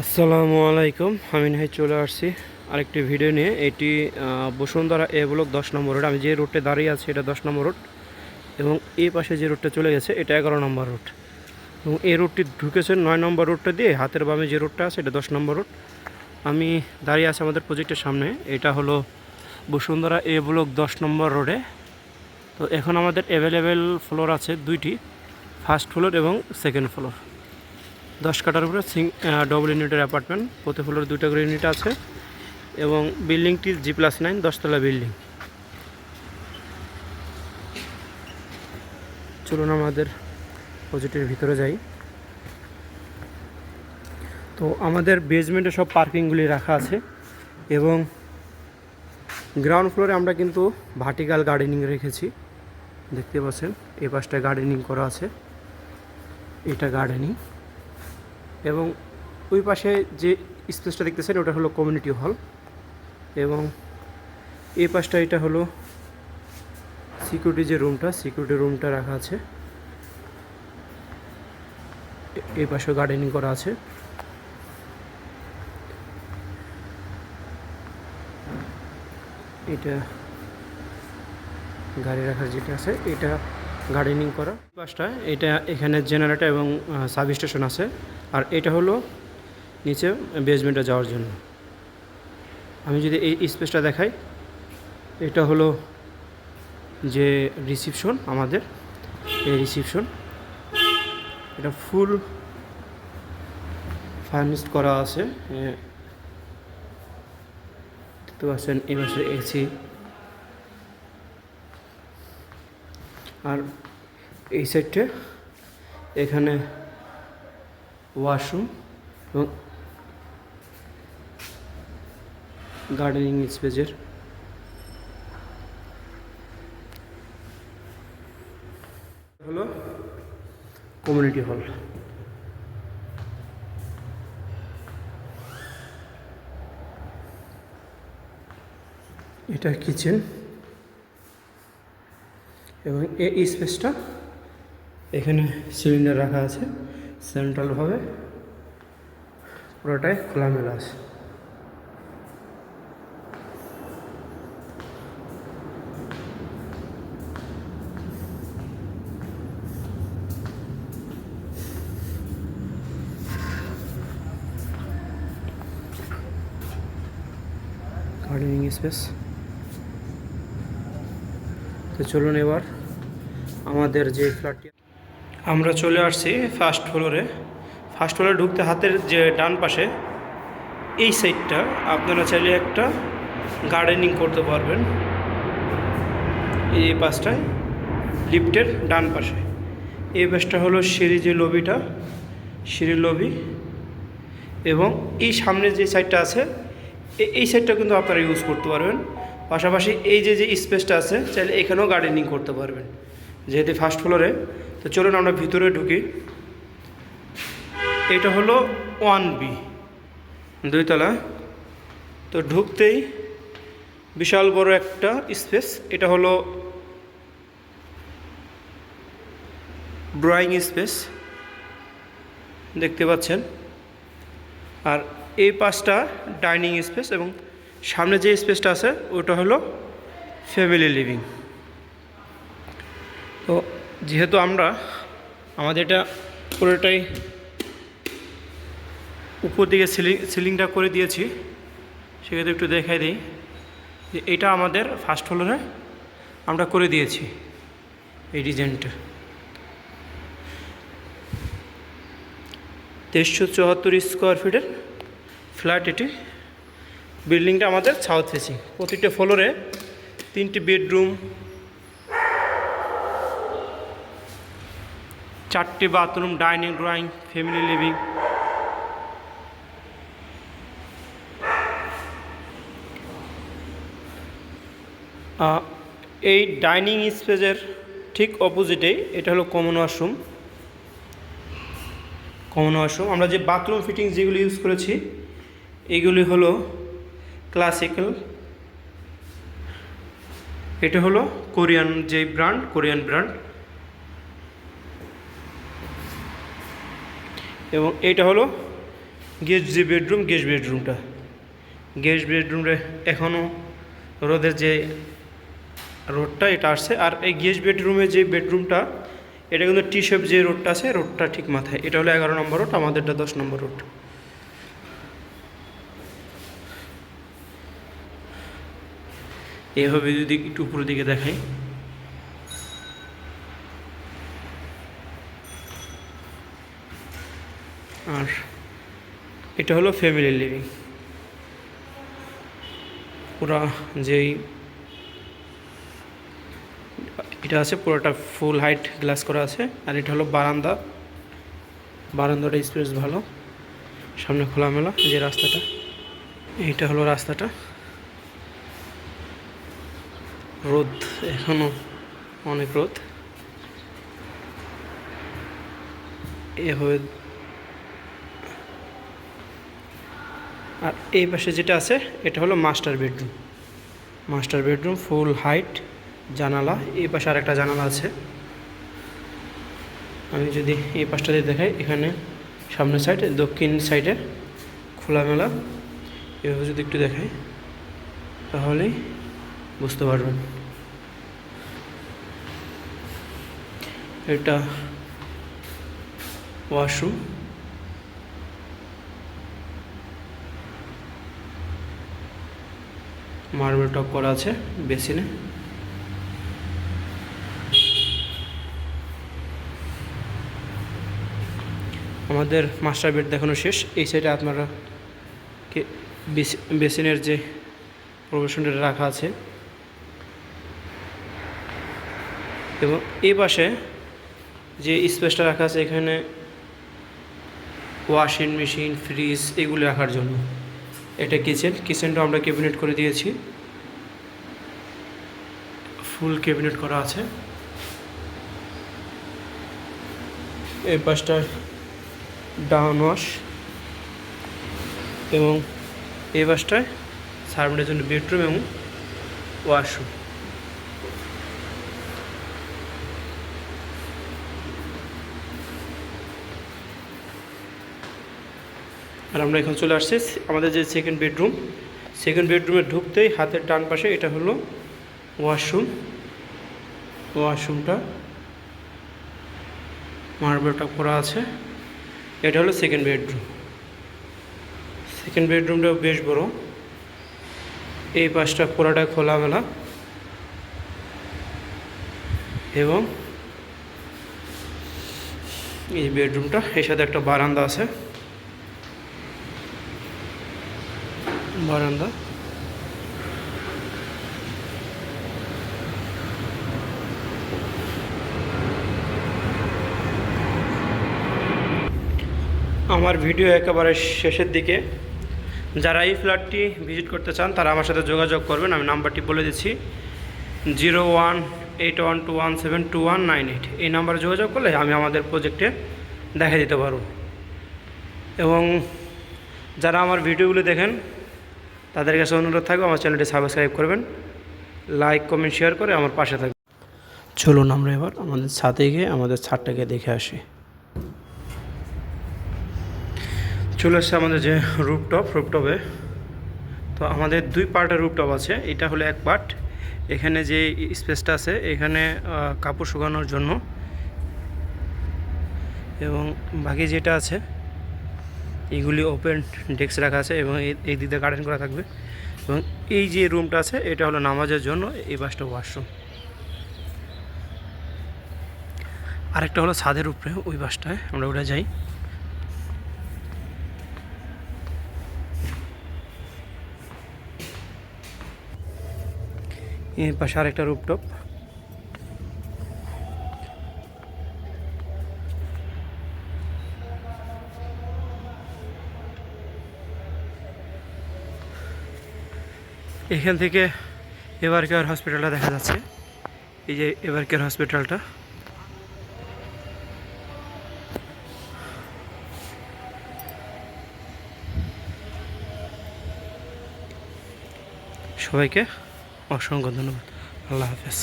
আসসালামু আলাইকুম, আমি নাই চলে আসছি আরেকটি ভিডিও নিয়ে। এটি বসুন্ধরা এ ব্লক দশ নম্বর রোড। আমি যে রোডে দাঁড়িয়ে আছি এটা দশ নম্বর রোড এবং এই পাশে যে রোডটা চলে গেছে এটা এগারো নম্বর রোড। এবং এই রোডটি ঢুকেছে নয় নম্বর রোডটা দিয়ে, হাতের বামে যে রোডটা আছে এটা দশ নম্বর রোড। আমি দাঁড়িয়ে আছি আমাদের প্রজেক্টের সামনে, এটা হলো বসুন্ধরা এ ব্লক দশ নম্বর রোডে। তো এখন আমাদের অ্যাভেলেবেল ফ্লোর আছে দুইটি ফার্স্ট ফ্লোর এবং সেকেন্ড ফ্লোর দশ কাটার উপরে সিং ডবল ইউনিটের অ্যাপার্টমেন্ট প্রতি ফ্লোরে দুইটা করে ইউনিট আছে এবং বিল্ডিংটি জি প্লাস নাইন দশতলা বিল্ডিং চলুন আমাদের প্রজেক্টের ভিতরে যাই। তো আমাদের বেসমেন্টে সব পার্কিংগুলি রাখা আছে এবং গ্রাউন্ড ফ্লোরে আমরা কিন্তু ভার্টিক্যাল গার্ডেনিং রেখেছি। দেখতে পাচ্ছেন এই পাশটা গার্ডেনিং করা আছে। এটা গার্ডেনিং এবং ওই পাশে যে স্পেসটা দেখতেছেন, ওটা হলো কমিউনিটি হল। এবং এই পাশটা, এটা হলো সিকিউরিটি যে রুমটা, সিকিউরিটি রুমটা রাখা আছে। এই পাশে গার্ডেনিং করা আছে। এটা গাড়ি রাখার যেটা আছে, এটা গার্ডেনিং করা। বাসটা, এটা এখানে জেনারেটর এবং সাব স্টেশন আছে। আর এটা হলো নিচে বেসমেন্টে যাওয়ার জন্য। আমি যদি এই স্পেসটা দেখাই, এটা হলো যে রিসিপশন আমাদের, এই রিসিপশন এটা ফুল ফার্নিশড করা আছে। দেখতে পাচ্ছেন, এই পাশে এসি আর এই সাইডটা এখানে ওয়াশরুম এবং গার্ডেনিং স্পেসের হলো কমিউনিটি হল এটা কিচেন এবং এই স্পেসটা এখানে সিলিন্ডার রাখা আছে সেন্ট্রালভাবে পুরোটাই খোলামেলা আছে। গার্ডেনিং স্পেস তো চলুন এবার আমাদের যে ফ্ল্যাটটি আমরা চলে আসছি ফার্স্ট ফ্লোরে ফার্স্ট ফ্লোরে ঢুকতে হাতের যে ডান পাশে, এই সাইডটা আপনারা চাইলে একটা গার্ডেনিং করতে পারবেন। এই পাশটায় লিফটের ডান পাশে। এই পাশটা হলো সিঁড়ি যে লবিটা, সিঁড়ির লবি। এবং এই সামনে যে সাইডটা আছে এই সাইডটা কিন্তু আপনারা ইউজ করতে পারবেন। পাশাপাশি এই যে যে স্পেসটা আছে, চাইলে এখানেও গার্ডেনিং করতে পারবেন। যেহেতু ফার্স্ট ফ্লোরে তো চলুন আমরা ভিতরে ঢুকি। এটা হলো ওয়ান বি দুইতলা। তো ঢুকতেই বিশাল বড় একটা স্পেস এটা হলো ড্রয়িং স্পেস দেখতে পাচ্ছেন। আর এই পাশটা ডাইনিং স্পেস এবং সামনে যে স্পেসটা আছে, ওটা হলো ফ্যামিলি লিভিং তো যেহেতু আমরা, আমাদের এটা পুরোটাই উপর দিকে সিলিং সিলিংটা করে দিয়েছি, সেক্ষেত্রে একটু দেখাই দিই যে এটা আমাদের ফার্স্ট ফ্লোরে আমরা করে দিয়েছি, এই ডিজাইনটা তেইশশো চুয়াত্তর স্কোয়ার ফিটের ফ্ল্যাট এটি বিল্ডিংটা আমাদের সাউথ ফেসিং প্রতিটা ফ্লোরে তিনটি বেডরুম চারটি bathroom dining drawing family living এই ডাইনিং স্পেসের ঠিক অপোজিটেই এটা হলো কমন ওয়াশরুম কমন ওয়াশরুম আমরা যে বাথরুম ফিটিং যেগুলো ইউজ করেছি, এগুলি হলো ক্লাসিক্যাল এটা হলো কোরিয়ান যে ব্র্যান্ড, কোরিয়ান ব্র্যান্ড। এবং এটা হলো গেস্ট যে বেডরুম, গেস্ট বেডরুমটা। গেস্ট বেডরুমটা এখনও রোদের যে রোডটা এটা আসছে। আর এই গেস্ট বেডরুমে যে বেডরুমটা, এটা কিন্তু টি শেপ যে রোডটা আছে রোডটা ঠিক মাথায়। এটা হলো এগারো নম্বর রোড, আমাদেরটা দশ নম্বর রোড। এভাবে যদি একটু উপরের দিকে দেখাই। আর এটা হলো ফ্যামিলি লিভিং পুরা যেই এটা আছে, পুরোটা ফুল হাইট গ্লাস করা আছে। আর এটা হলো বারান্দা। বারান্দাটা স্পেস ভালো। সামনে খোলামেলা যে রাস্তাটা, এইটা হলো রাস্তাটা। রোদ, এখনও অনেক রোদ। এভাবে আর এই পাশে যেটা আছে, এটা হলো master bedroom. Master bedroom, full height, জানালা। এই পাশে আরেকটা জানালা আছে। আমি যদি এই পাশটা দিয়ে দেখাই, এখানে সামনের সাইড, দক্ষিণ সাইডে খোলামেলা। এভাবে যদি একটু দেখাই, তাহলেই বুঝতে পারবেন। এটা ওয়াশরুম মার্বেল টপ করা আছে বেসিনে। আমাদের মাস্টার বেড দেখানো শেষ। এই সাইডে আপনারা বেসিনের যে প্রবেশনটা রাখা আছে এবং এ যে স্পেসটা রাখা আছে এখানে ওয়াশিং মেশিন, ফ্রিজ এগুলো রাখার জন্য। এটা কিচেন, কিচেনটা আমরা ক্যাবিনেট করে দিয়েছি। ফুল ক্যাবিনেট করা আছে। এই পাশটা ডাউন ওয়াশ এবং এই পাশটায় সার্ভেন্টের জন্য বেডরুম এবং ওয়াশরুম। আর আমরা এখন চলে আসছি আমাদের যে সেকেন্ড বেডরুম সেকেন্ড বেডরুমে ঢুকতেই হাতের ডান পাশে এটা হলো ওয়াশরুম ওয়াশরুমটা মার্বেলটা করা আছে। এটা হলো সেকেন্ড বেডরুম সেকেন্ড বেডরুমটাও বেশ বড়। এই পাশটা পুরাটা খোলামেলা। এবং এই বেডরুমটা এর সাথে একটা বারান্দা আছে। বারান্দা। আমার ভিডিও একেবারে শেষের দিকে। যারা এই ফ্ল্যাটটি ভিজিট করতে চান, তারা আমার সাথে যোগাযোগ করবেন। আমি নাম্বারটি বলে দিচ্ছি, zero one eight one two one seven two one nine eight. এই নাম্বারে যোগাযোগ করলে আমি আমাদের প্রজেক্টে দেখা দিতে পারব। এবং যারা আমার ভিডিওগুলো দেখেন তাদের কাছে অনুরোধ থাকবে, আমার চ্যানেলটি সাবস্ক্রাইব করবেন, লাইক, কমেন্ট, শেয়ার করে আমার পাশে থাকবে চলুন আমরা এবার আমাদের ছাদে গিয়ে আমাদের ছাদটাকে দেখে আসি। চলে আসছে আমাদের যে রুপটপ রুপটপে তো আমাদের দুই পার্টের রুপটপ আছে, এটা হলো এক পার্ট। এখানে যে স্পেসটা আছে, এখানে কাপড় শুকানোর জন্য। এবং বাকি যেটা আছে এইগুলি ওপেন ডেস্ক রাখা আছে এবং এই- দিকে গার্ডেন করা থাকবে। এবং এই যে রুমটা আছে, এটা হলো নামাজের জন্য এই পাশটা ওয়াশরুম আরেকটা হলো ছাদের উপরে, ওই পাশটায় আমরা ওটা যাই। এই পাশে আরেকটা রুপটপ এখান থেকে এবার কেয়ার হসপিটালটা দেখা যাচ্ছে। এই যে এবার কেয়ার হসপিটালটা। সবাইকে অসংখ্য ধন্যবাদ। আল্লাহ হাফেজ।